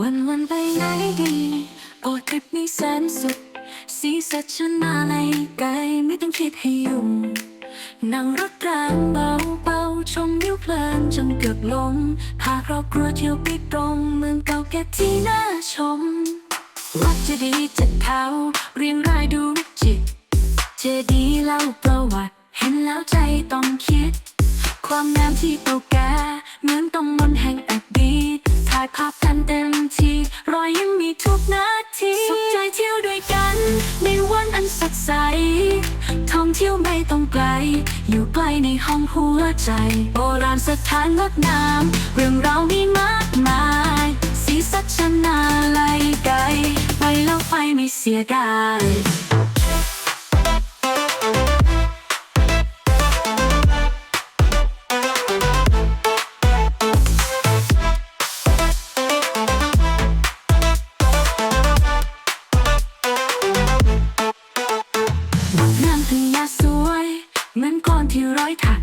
วันวันไปไหนดีโอ้ทริปนี้แสนสุด สีสัชนาในไกลไม่ต้องคิดให้ยุ่งนั่งรถรางเบาเบาชมวิวเพลินจนเกือบลงพาครอบครัวเที่ยวไปตรงเมืองเก่าแก่ที่น่าชม วัดเจดีย์จ็ดเขาเรียงรายดูวิจิตรเจดีย์เล่าประวัติ เห็นแล้วใจต้องคิด ความงามที่เก่าแก่เหมือนต้องมนแห่ง ใส ท่องเที่ยวไม่ต้องไกล อยู่ใกล้ในห้องหัวใจ โบราณสถานงดงาม เรื่องราวมีมากมาย สีสัชนาไลยไกลไปแล้วไปไม่เสียดาย วัดน้ำพญาสวยเหมือนก้อนที่ร้อยถัก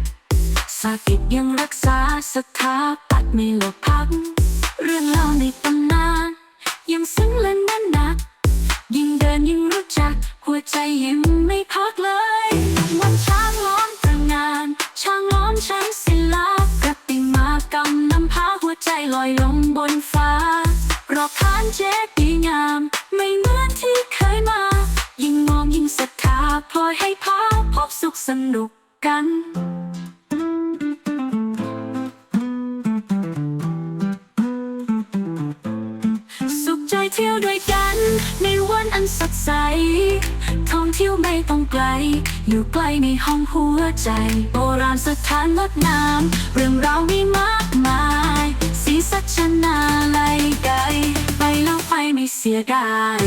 สากิจยังรักษาสถาปัตย์ไม่หลบพัก เรื่องเล่าในตำนาน ยังซึ้งและแน่นหนัก ยิ่งเดินยิ่งรู้จัก หัวใจยิ้มไม่พักเลยวันช้างล้อมตระงาน ช้างล้อมช้างศิลาประติมากรรมนำพาหัวใจลอยลงบนฟ้ารอบฐานเจ อยให้พาพบสุขสนุกกันสุขใจเที่ยวด้วยกัน ในวันอันสดใส ท่องเที่ยวไม่ต้องไกล อยู่ใกล้ในห้องหัวใจ โบราณสถานงดงามเรื่องราวมีมากมาย สีสัชนาไลยไกลไปแล้วไปไม่เสียดาย